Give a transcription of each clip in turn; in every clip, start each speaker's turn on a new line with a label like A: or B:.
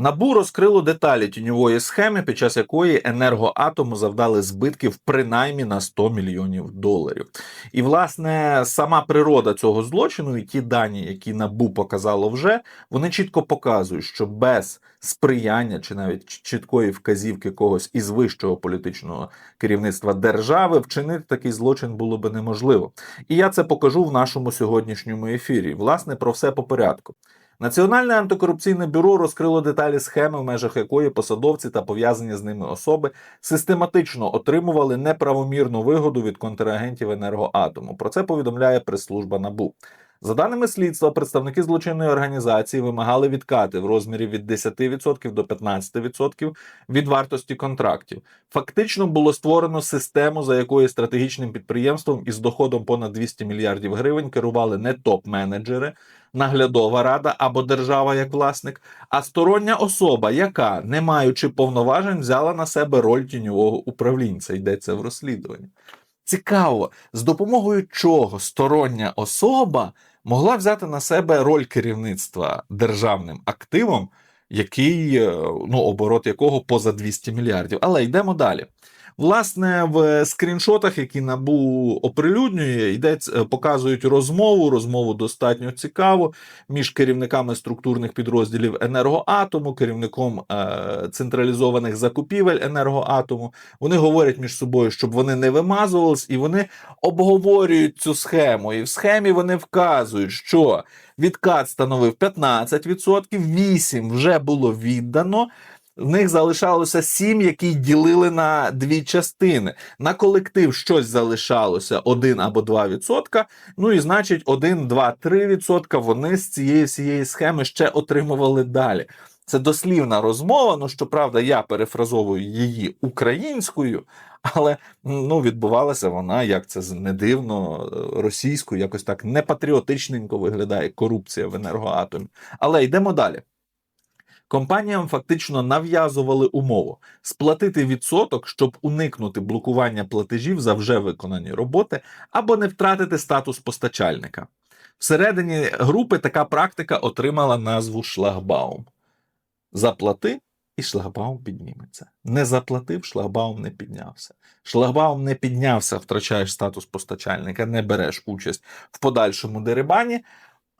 A: Набу розкрило деталі тіньової схеми, під час якої енергоатому завдали збитків принаймні на 100 мільйонів доларів. І власне сама природа цього злочину і ті дані, які набу показало вже, вони чітко показують, що без сприяння чи навіть чіткої вказівки когось із вищого політичного керівництва держави вчинити такий злочин було би неможливо. І я це покажу в нашому сьогоднішньому ефірі. Власне, про все по порядку. Національне антикорупційне бюро розкрило деталі схеми, в межах якої посадовці та пов'язані з ними особи систематично отримували неправомірну вигоду від контрагентів енергоатому. Про це повідомляє прес-служба НАБУ. За даними слідства, представники злочинної організації вимагали відкати в розмірі від 10% до 15% від вартості контрактів. Фактично було створено систему, за якою стратегічним підприємством із доходом понад 200 мільярдів гривень керували не топ-менеджери, наглядова рада або держава як власник, а стороння особа, яка, не маючи повноважень, взяла на себе роль тіньового управлінця. Йдеться в розслідуванні. Цікаво, з допомогою чого стороння особа могла взяти на себе роль керівництва державним активом, який е, ну оборот якого поза 200 мільярдів. Але йдемо далі. Власне, в скріншотах, які набу оприлюднює, йдеться, показують розмову. Розмову достатньо цікаву між керівниками структурних підрозділів енергоатому, керівником е, централізованих закупівель енергоатому. Вони говорять між собою, щоб вони не вимазувались, і вони обговорюють цю схему. І в схемі вони вказують, що відкат становив 15%, 8% вже було віддано в них залишалося сім, які ділили на дві частини. На колектив щось залишалося 1 або 2 відсотка. Ну і значить, 1, 2, 3 відсотка вони з цієї всієї схеми ще отримували далі. Це дослівна розмова. Ну щоправда, я перефразовую її українською, але ну відбувалася вона, як це не дивно, російською, якось так непатріотичненько виглядає корупція в енергоатомі. Але йдемо далі. Компаніям фактично нав'язували умову сплатити відсоток, щоб уникнути блокування платежів за вже виконані роботи або не втратити статус постачальника. Всередині групи така практика отримала назву шлагбаум. Заплати, і шлагбаум підніметься. Не заплатив, шлагбаум не піднявся. Шлагбаум не піднявся, втрачаєш статус постачальника, не береш участь в подальшому дерибані.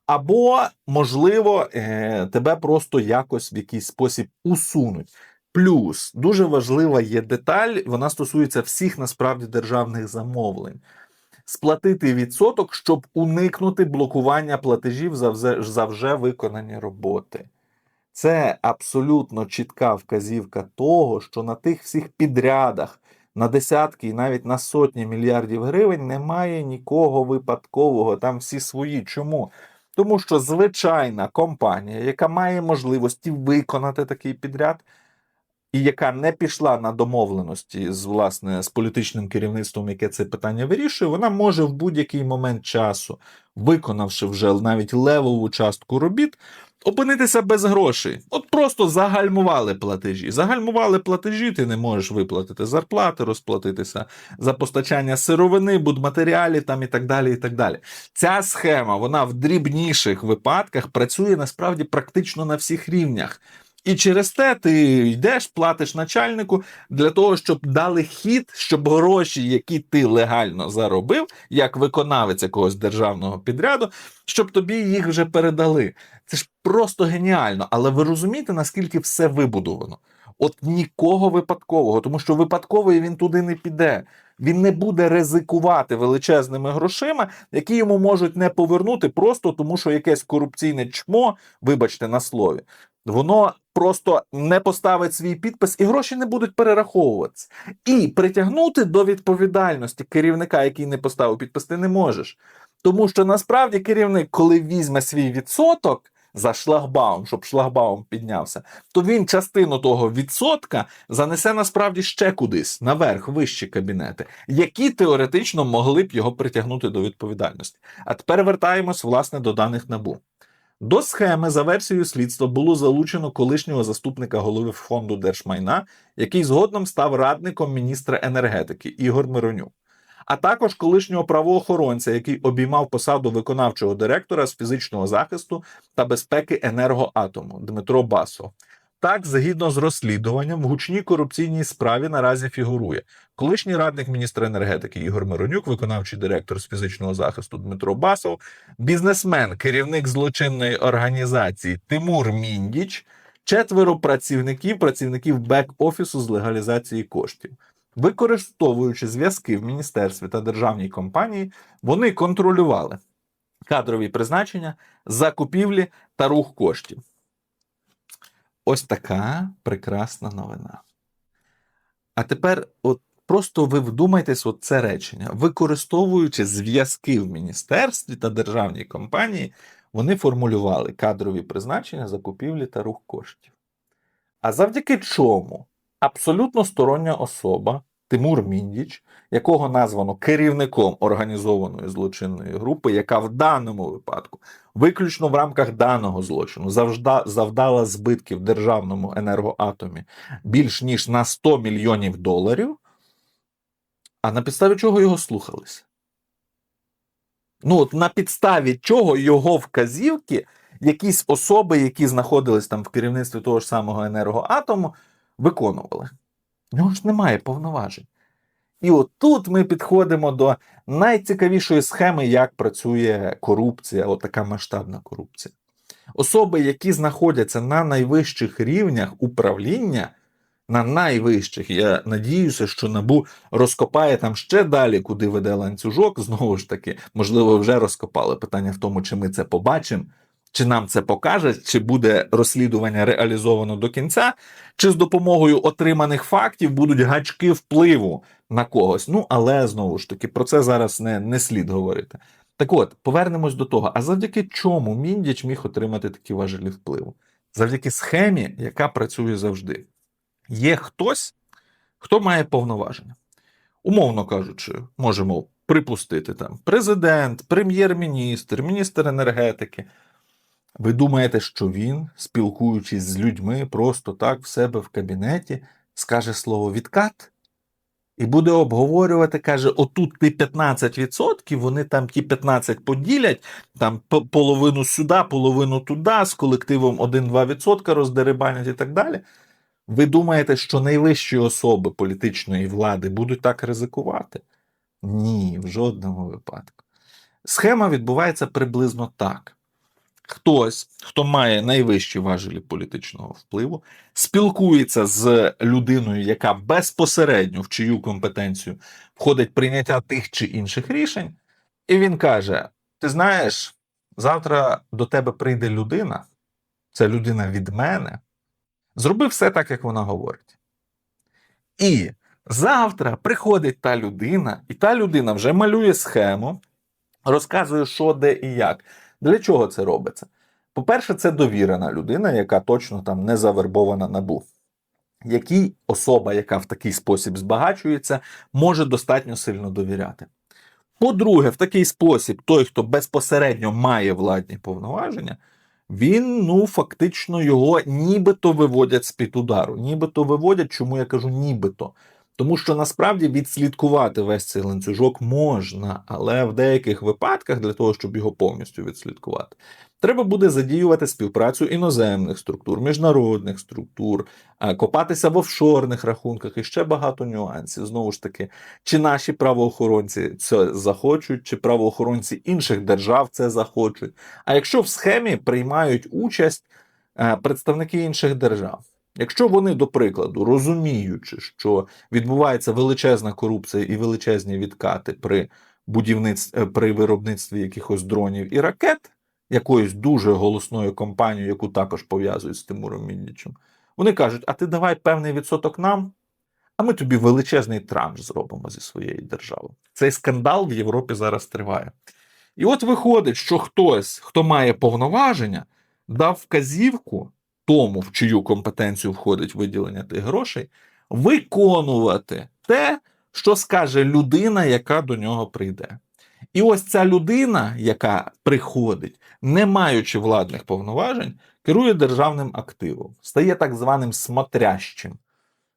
A: Або, можливо, е, тебе просто якось в якийсь спосіб усунуть. Плюс дуже важлива є деталь, вона стосується всіх насправді державних замовлень. Сплатити відсоток, щоб уникнути блокування платежів за вже, за вже виконані роботи. Це абсолютно чітка вказівка того, що на тих всіх підрядах, на десятки і навіть на сотні мільярдів гривень немає нікого випадкового. Там всі свої. Чому? Тому що звичайна компанія, яка має можливості виконати такий підряд, і яка не пішла на домовленості з власне з політичним керівництвом, яке це питання вирішує, вона може в будь-який момент часу, виконавши вже навіть левову частку робіт, опинитися без грошей. От просто загальмували платежі. Загальмували платежі, ти не можеш виплатити зарплати, розплатитися за постачання сировини, будматеріалів там і так далі. і так далі. Ця схема вона в дрібніших випадках працює насправді практично на всіх рівнях. І через те ти йдеш, платиш начальнику для того, щоб дали хід, щоб гроші, які ти легально заробив, як виконавець якогось державного підряду, щоб тобі їх вже передали. Це ж просто геніально. Але ви розумієте, наскільки все вибудовано? От нікого випадкового, тому що випадковий він туди не піде. Він не буде ризикувати величезними грошима, які йому можуть не повернути, просто тому що якесь корупційне чмо, вибачте на слові, воно просто не поставить свій підпис, і гроші не будуть перераховуватися. І притягнути до відповідальності керівника, який не поставив підпис, ти не можеш. Тому що насправді керівник, коли візьме свій відсоток за шлагбаум, щоб шлагбаум піднявся, то він частину того відсотка занесе насправді ще кудись, наверх, вищі кабінети, які теоретично могли б його притягнути до відповідальності. А тепер вертаємось власне до даних набу. До схеми за версією слідства було залучено колишнього заступника голови фонду держмайна, який згодом став радником міністра енергетики Ігор Миронюк, а також колишнього правоохоронця, який обіймав посаду виконавчого директора з фізичного захисту та безпеки енергоатому Дмитро Басо. Так, згідно з розслідуванням, в гучній корупційній справі наразі фігурує колишній радник міністра енергетики Ігор Миронюк, виконавчий директор з фізичного захисту Дмитро Басов, бізнесмен, керівник злочинної організації Тимур Міндіч, четверо працівників, працівників бек-офісу з легалізації коштів. Використовуючи зв'язки в міністерстві та державній компанії, вони контролювали кадрові призначення, закупівлі та рух коштів. Ось така прекрасна новина. А тепер, от просто ви вдумайтесь, от це речення. Використовуючи зв'язки в міністерстві та державній компанії, вони формулювали кадрові призначення, закупівлі та рух коштів. А завдяки чому абсолютно стороння особа Тимур Міндіч, якого названо керівником організованої злочинної групи, яка в даному випадку, виключно в рамках даного злочину, завдала збитків державному енергоатомі більш ніж на 100 мільйонів доларів. А на підставі чого його слухалися? Ну, от на підставі чого його вказівки, якісь особи, які знаходились там в керівництві того ж самого енергоатому, виконували. В нього ж немає повноважень. І от тут ми підходимо до найцікавішої схеми, як працює корупція, отака масштабна корупція. Особи, які знаходяться на найвищих рівнях управління, на найвищих, я надіюся, що набу розкопає там ще далі, куди веде ланцюжок. Знову ж таки, можливо, вже розкопали. Питання в тому, чи ми це побачимо, чи нам це покаже, чи буде розслідування реалізовано до кінця, чи з допомогою отриманих фактів будуть гачки впливу на когось. Ну, але знову ж таки, про це зараз не, не слід говорити. Так от, повернемось до того. А завдяки чому Міндіч міг отримати такі важелі впливу? Завдяки схемі, яка працює завжди. Є хтось, хто має повноваження. Умовно кажучи, можемо припустити там президент, прем'єр-міністр, міністр енергетики. Ви думаєте, що він, спілкуючись з людьми, просто так в себе в кабінеті, скаже слово відкат? І буде обговорювати, каже: отут ти 15%, вони там ті 15 поділять, там половину сюди, половину туди, з колективом 1-2% роздерибанять і так далі. Ви думаєте, що найвищі особи політичної влади будуть так ризикувати? Ні, в жодному випадку. Схема відбувається приблизно так. Хтось, хто має найвищі важелі політичного впливу, спілкується з людиною, яка безпосередньо в чию компетенцію входить прийняття тих чи інших рішень, і він каже: Ти знаєш, завтра до тебе прийде людина, це людина від мене, зроби все так, як вона говорить. І завтра приходить та людина, і та людина вже малює схему, розказує, що де і як. Для чого це робиться? По-перше, це довірена людина, яка точно там не завербована набу. Якій особа, яка в такий спосіб збагачується, може достатньо сильно довіряти. По-друге, в такий спосіб той, хто безпосередньо має владні повноваження, він ну фактично його нібито виводять з-під удару. Нібито виводять, чому я кажу нібито. Тому що насправді відслідкувати весь цей ланцюжок можна, але в деяких випадках для того, щоб його повністю відслідкувати, треба буде задіювати співпрацю іноземних структур, міжнародних структур, копатися в офшорних рахунках і ще багато нюансів. Знову ж таки, чи наші правоохоронці це захочуть, чи правоохоронці інших держав це захочуть. А якщо в схемі приймають участь е, представники інших держав. Якщо вони, до прикладу, розуміючи, що відбувається величезна корупція і величезні відкати при будівництві при виробництві якихось дронів і ракет, якоюсь дуже голосною компанією, яку також пов'язують з Тимуром Міндічем, вони кажуть: а ти давай певний відсоток нам, а ми тобі величезний транш зробимо зі своєї держави. Цей скандал в Європі зараз триває. І от виходить, що хтось, хто має повноваження, дав вказівку тому, в чию компетенцію входить виділення тих грошей, виконувати те, що скаже людина, яка до нього прийде. І ось ця людина, яка приходить, не маючи владних повноважень, керує державним активом, стає так званим смотрящим,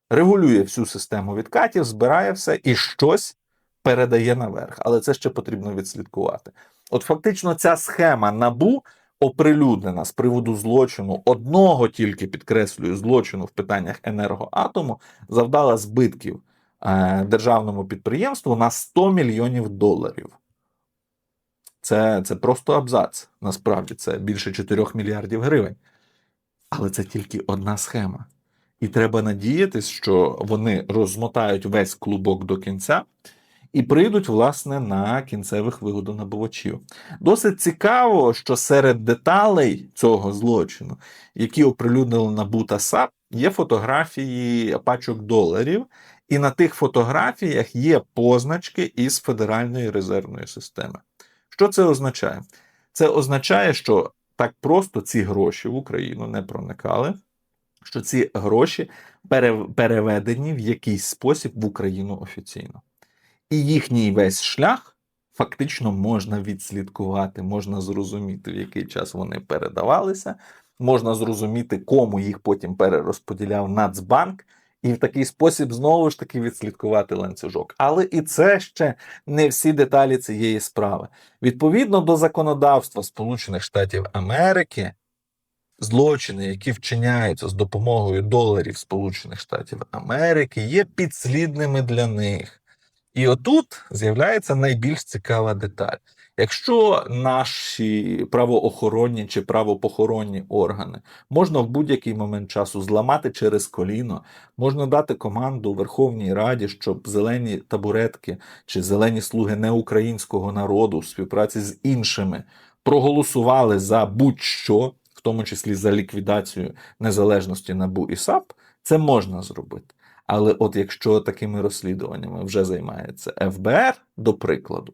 A: регулює всю систему відкатів, збирає все і щось передає наверх. Але це ще потрібно відслідкувати. От фактично, ця схема набу оприлюднена з приводу злочину, одного тільки підкреслюю злочину в питаннях енергоатому, завдала збитків е, державному підприємству на 100 мільйонів доларів. Це, це просто абзац. Насправді це більше 4 мільярдів гривень. Але це тільки одна схема. І треба надіятись, що вони розмотають весь клубок до кінця і прийдуть, власне, на кінцевих вигодонабувачів. Досить цікаво, що серед деталей цього злочину, які оприлюднили НАБУ та САП, є фотографії пачок доларів, і на тих фотографіях є позначки із Федеральної резервної системи. Що це означає? Це означає, що так просто ці гроші в Україну не проникали, що ці гроші переведені в якийсь спосіб в Україну офіційно. І їхній весь шлях фактично можна відслідкувати, можна зрозуміти, в який час вони передавалися, можна зрозуміти, кому їх потім перерозподіляв Нацбанк, і в такий спосіб знову ж таки відслідкувати ланцюжок. Але і це ще не всі деталі цієї справи. Відповідно до законодавства Сполучених Штатів Америки, злочини, які вчиняються з допомогою доларів Сполучених Штатів Америки, є підслідними для них. І отут з'являється найбільш цікава деталь. Якщо наші правоохоронні чи правопохоронні органи можна в будь-який момент часу зламати через коліно, можна дати команду Верховній Раді, щоб зелені табуретки чи зелені слуги неукраїнського народу в співпраці з іншими проголосували за будь-що, в тому числі за ліквідацію незалежності НАБУ і САП, це можна зробити. Але от якщо такими розслідуваннями вже займається ФБР, до прикладу,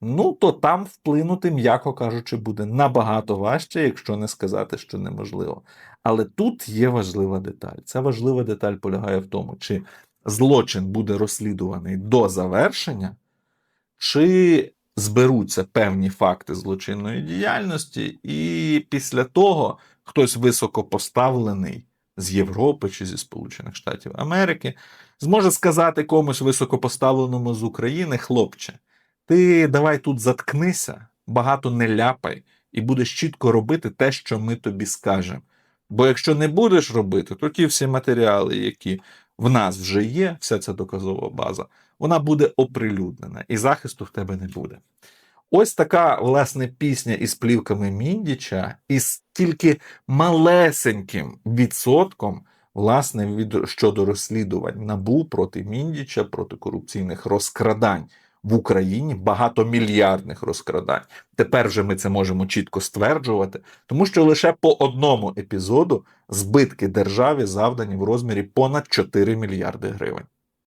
A: ну то там вплинути, м'яко кажучи, буде набагато важче, якщо не сказати, що неможливо. Але тут є важлива деталь. Ця важлива деталь полягає в тому, чи злочин буде розслідуваний до завершення, чи зберуться певні факти злочинної діяльності, і після того хтось високопоставлений з Європи чи зі Сполучених Штатів Америки зможе сказати комусь високопоставленому з України, хлопче, ти давай тут заткнися, багато не ляпай, і будеш чітко робити те, що ми тобі скажемо. Бо якщо не будеш робити, то ті всі матеріали, які в нас вже є, вся ця доказова база, вона буде оприлюднена, і захисту в тебе не буде. Ось така власне пісня із плівками Міндіча, із тільки малесеньким відсотком, власне, від щодо розслідувань набу проти Міндіча, проти корупційних розкрадань в Україні, багатомільярдних розкрадань. Тепер вже ми це можемо чітко стверджувати, тому що лише по одному епізоду збитки державі завдані в розмірі понад 4 мільярди гривень.